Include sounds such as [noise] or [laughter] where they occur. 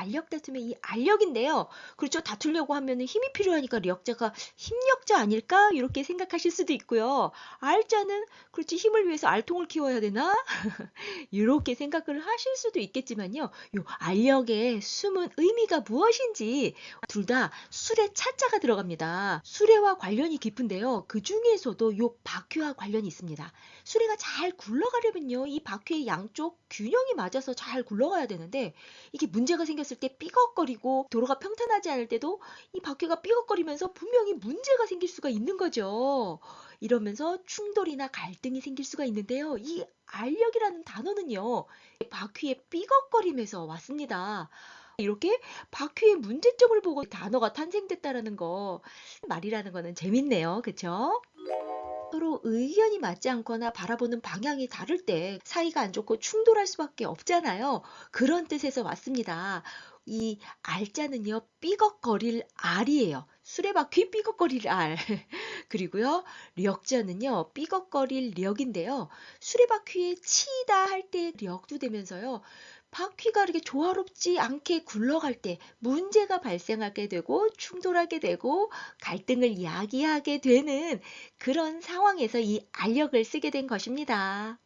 알력 다툼의 이 알력인데요. 그렇죠. 다투려고 하면은 힘이 필요하니까 력자가 힘력자 아닐까? 이렇게 생각하실 수도 있고요. 알자는 그렇지 힘을 위해서 알통을 키워야 되나? [laughs] 이렇게 생각을 하실 수도 있겠지만요. 요 알력의 숨은 의미가 무엇인지 둘다 수레 차자가 들어갑니다. 수레와 관련이 깊은데요. 그 중에서도 요 바퀴와 관련이 있습니다. 수레가 잘 굴러가려면요. 이 바퀴의 양쪽 균형이 맞아서 잘 굴러가야 되는데 이게 문제가 생겼 을 때 삐걱거리고 도로가 평탄하지 않을 때도 이 바퀴가 삐걱거리면서 분명히 문제가 생길 수가 있는 거죠. 이러면서 충돌이나 갈등이 생길 수가 있는데요. 이 알력이라는 단어는요. 바퀴의 삐걱거림에서 왔습니다. 이렇게 바퀴의 문제점을 보고 단어가 탄생됐다라는 거 말이라는 거는 재밌네요. 그쵸? 서로 의견이 맞지 않거나 바라보는 방향이 다를 때 사이가 안 좋고 충돌할 수밖에 없잖아요. 그런 뜻에서 왔습니다. 이 알자는요, 삐걱거릴 알이에요. 수레바퀴 삐걱거릴 알. [laughs] 그리고요, 력자는요, 삐걱거릴 력인데요. 수레바퀴에 치이다 할때 력도 되면서요. 바퀴가 이렇게 조화롭지 않게 굴러갈 때 문제가 발생하게 되고 충돌하게 되고 갈등을 야기하게 되는 그런 상황에서 이 알력을 쓰게 된 것입니다.